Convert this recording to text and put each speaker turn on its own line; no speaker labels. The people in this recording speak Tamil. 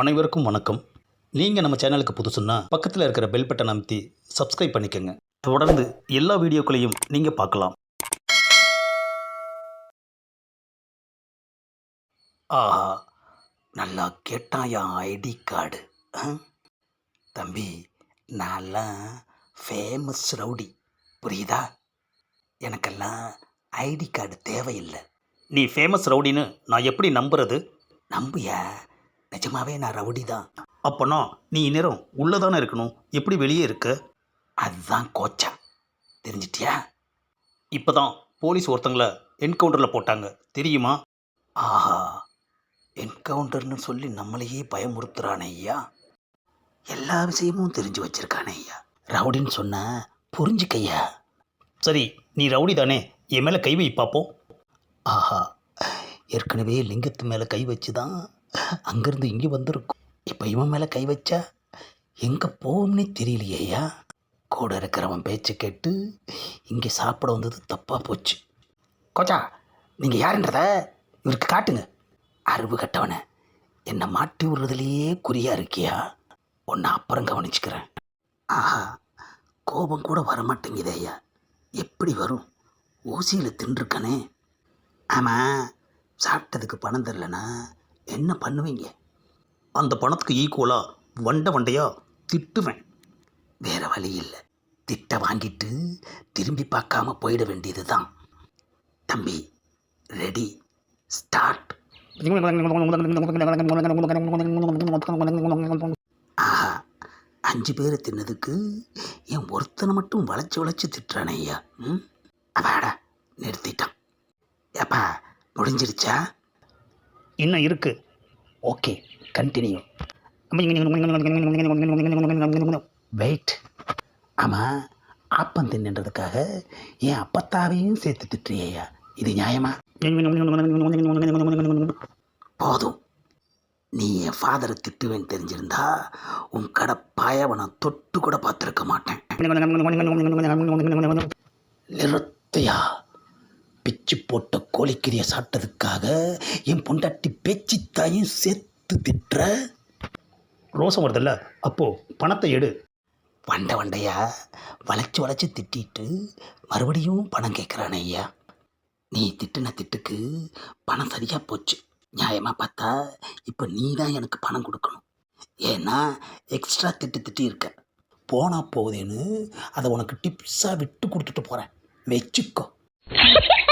அனைவருக்கும் வணக்கம். நீங்கள் நம்ம சேனலுக்கு புதுசுன்னா பக்கத்தில் இருக்கிற பெல் பட்டன் அமைத்தி சப்ஸ்கிரைப் பண்ணிக்கோங்க. தொடர்ந்து எல்லா வீடியோக்களையும் நீங்கள் பார்க்கலாம். ஆஹா நல்லா கேட்டாயா ஐடி கார்டு? தம்பி நான்லாம் ஃபேமஸ் ரவுடி. புரியுதா? எனக்கெல்லாம் ஐடி கார்டு தேவையில்லை. நீ ஃபேமஸ் ரவுடின்னு நான் எப்படி நம்புறது? நம்பியா? நிஜமாவே நான் ரவுடி தான். அப்போனா நீ இந்நேரம் உள்ளே தானே இருக்கணும்? எப்படி வெளியே இருக்க? அதுதான் கோச்சா தெரிஞ்சிட்டியா? இப்போ தான் போலீஸ் ஒருத்தங்களை என்கவுண்டரில் போட்டாங்க. தெரியுமா? ஆஹா. என்கவுண்டர்னு சொல்லி நம்மளையே பயமுறுத்துறானே ஐயா. எல்லா விஷயமும் தெரிஞ்சு வச்சிருக்கானே ஐயா. ரவுடின்னு சொன்ன புரிஞ்சுக்கையா? சரி நீ ரவுடி தானே? என் மேலே கை வை பார்ப்போம் ஆஹா. ஏற்கனவே லிங்கத்து மேலே கை வச்சு தான் அங்கேருந்து இங்கே வந்திருக்கும். இப்போ இவன் மேலே கை வச்சா எங்கே போகும்னே தெரியலையா கூட இருக்கிறவன் பேச்சு கேட்டு இங்கே சாப்பிட வந்தது தப்பாக போச்சு. கோச்சா நீங்கள் யாருன்றத இவருக்கு காட்டுங்க. அறிவு கட்டவனை. என்னை மாட்டி விடுறதுலையே குறியாக இருக்கியா? உன்னை அப்புறம் கவனிச்சுக்கிறேன். ஆஹா கோபம் கூட வரமாட்டேங்குதே ஐயா. எப்படி வரும்? ஊசியில் தின்றுருக்கானே. ஆமாம் சாப்பிட்டதுக்கு பணம் தரலனா என்ன பண்ணுவீங்க? அந்த பணத்துக்கு ஈக்குவலாக வண்டை வண்டையாக திட்டுவேன். வேற வழி இல்லை. திட்ட வாங்கிட்டு திரும்பி பார்க்காம போயிட வேண்டியது தான் தம்பி ரெடி ஸ்டார்ட் ஆஹா அஞ்சு பேரை தின்னதுக்கு என் ஒருத்தனை மட்டும் வளைச்சி வளைச்சி திட்டுறானே ஐயா. ம்? அப்பாடா நிறுத்திட்டான். ஏப்பா முடிஞ்சிருச்சா? இன்னும் இருக்கு. ஓகே கண்டினியூ வெயிட் ஆமாம் ஆப்பம் தின்னுன்றதுக்காக என் அப்பத்தாவையும் சேர்த்து திட்டுறியா இது நியாயமா? போதும். நீ என் ஃபாதரை திட்டுவேன்னு தெரிஞ்சிருந்தா உன் கடை பாயாவை தொட்டு கூட பார்த்துருக்க மாட்டேன். நிறுத்தையா? பிச்சு போட்ட கோழிக்கறியை சாப்பிட்டதுக்காக என் பொண்டாட்டி பேச்சு தாயும் சேர்த்து திட்டுற. ரோசம் வருதுல்ல அப்போ பணத்தை எடு. வண்டை வண்டையா வளைச்சி வளைச்சி திட்டிட்டு மறுபடியும் பணம் கேட்குறானே ஐயா. நீ திட்டுன திட்டுக்கு பணம் சரியாக போச்சு. நியாயமாக பார்த்தா இப்போ நீ தான் எனக்கு பணம் கொடுக்கணும். ஏன்னா எக்ஸ்ட்ரா திட்டு திட்டி இருக்க. போனால் போகுதேன்னு அதை உனக்கு டிப்ஸாக விட்டு கொடுத்துட்டு போகிறேன் வச்சுக்கோ.